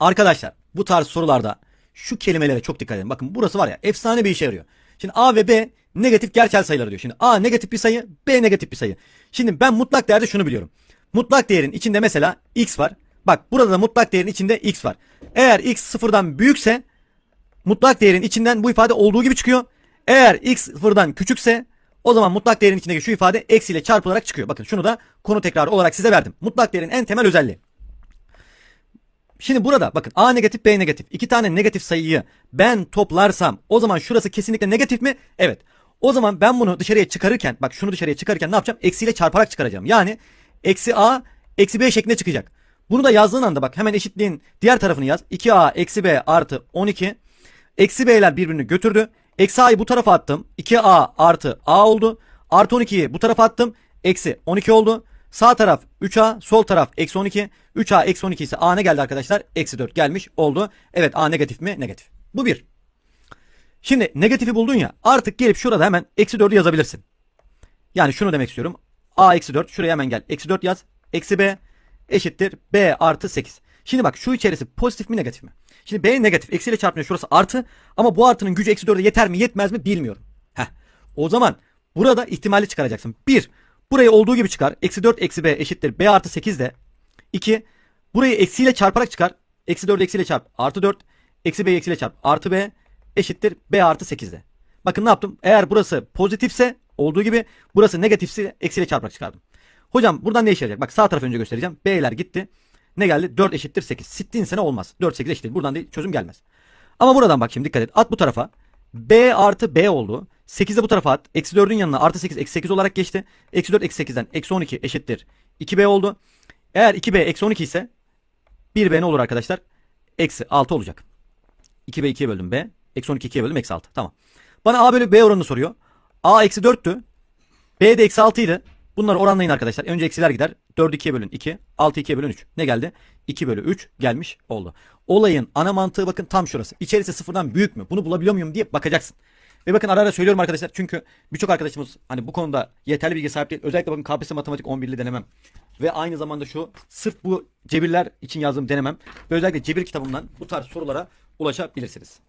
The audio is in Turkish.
Arkadaşlar bu tarz sorularda şu kelimelere çok dikkat edin. Bakın burası var ya efsane bir işe yarıyor. Şimdi A ve B negatif gerçel sayıları diyor. Şimdi A negatif bir sayı, B negatif bir sayı. Şimdi ben mutlak değerde şunu biliyorum. Mutlak değerin içinde mesela x var. Bak burada da mutlak değerin içinde x var. Eğer x sıfırdan büyükse mutlak değerin içinden bu ifade olduğu gibi çıkıyor. Eğer x sıfırdan küçükse o zaman mutlak değerin içindeki şu ifade eksiyle çarpılarak çıkıyor. Bakın şunu da konu tekrarı olarak size verdim. Mutlak değerin en temel özelliği. Şimdi burada bakın A negatif B negatif. iki tane negatif sayıyı ben toplarsam o zaman şurası kesinlikle negatif mi? Evet. O zaman ben bunu dışarıya çıkarırken bak şunu dışarıya çıkarırken ne yapacağım? Eksiyle çarparak çıkaracağım. Yani eksi A eksi B şeklinde çıkacak. Bunu da yazdığın anda bak hemen eşitliğin diğer tarafını yaz. 2A eksi B artı 12. Eksi B'ler birbirini götürdü. Eksi A'yı bu tarafa attım. 2A artı A oldu. Artı 12'yi bu tarafa attım. Eksi 12 oldu. Sağ taraf 3A, sol taraf eksi 12. 3A eksi 12 ise A ne geldi arkadaşlar? Eksi 4 gelmiş oldu. Evet A negatif mi? Negatif. Bu bir. Şimdi negatifi buldun ya artık gelip şurada hemen eksi 4'ü yazabilirsin. Yani şunu demek istiyorum. A eksi 4 şuraya hemen gel. Eksi 4 yaz. Eksi B eşittir B artı 8. Şimdi bak şu içerisi pozitif mi negatif mi? Şimdi B negatif. Eksiyle çarpınca şurası artı. Ama bu artının gücü eksi 4'e yeter mi yetmez mi bilmiyorum. Heh. O zaman burada ihtimali çıkaracaksın. 1. Burayı olduğu gibi çıkar. Eksi 4 eksi B eşittir B artı 8 de. 2. Burayı eksiyle çarparak çıkar. Eksi 4 eksiyle çarp. Artı 4. Eksi B eksiyle çarp. Artı B eşittir B artı 8 de. Bakın ne yaptım? Eğer burası pozitifse olduğu gibi burası negatifse eksiyle çarparak çıkardım. Hocam buradan ne işe yarayacak? Bak sağ tarafı önce göstereceğim. B'ler gitti. Ne geldi? 4 eşittir 8. Sittin sene olmaz. 4 8 eşittir. Buradan değil çözüm gelmez. Ama buradan bak şimdi dikkat et. At bu tarafa. B artı B oldu. 8'i de bu tarafa at. Eksi 4'ün yanına artı 8 eksi 8 olarak geçti. Eksi 4 eksi 8'den eksi 12 eşittir. 2B oldu. Eğer 2B eksi 12 ise 1B ne olur arkadaşlar? Eksi 6 olacak. 2B 2'ye böldüm B. Eksi 12 2'ye böldüm eksi 6. Tamam. Bana A bölü B oranını soruyor. A eksi 4'tü. B de eksi 6 idi. Bunları oranlayın arkadaşlar. Önce eksiler gider. 4 2'ye bölün 2. 6 2'ye bölün 3. Ne geldi? 2 bölü 3 gelmiş oldu. Olayın ana mantığı bakın tam şurası. İçerisi sıfırdan büyük mü? Bunu bulabiliyor muyum diye bakacaksın. Ve bakın ara ara söylüyorum arkadaşlar. Çünkü birçok arkadaşımız hani bu konuda yeterli bilgi sahip değil. Özellikle bakın KPSS matematik 11'li denemem. Ve aynı zamanda şu sırf bu cebirler için yazdığım denemem. Ve özellikle cebir kitabımdan bu tarz sorulara ulaşabilirsiniz.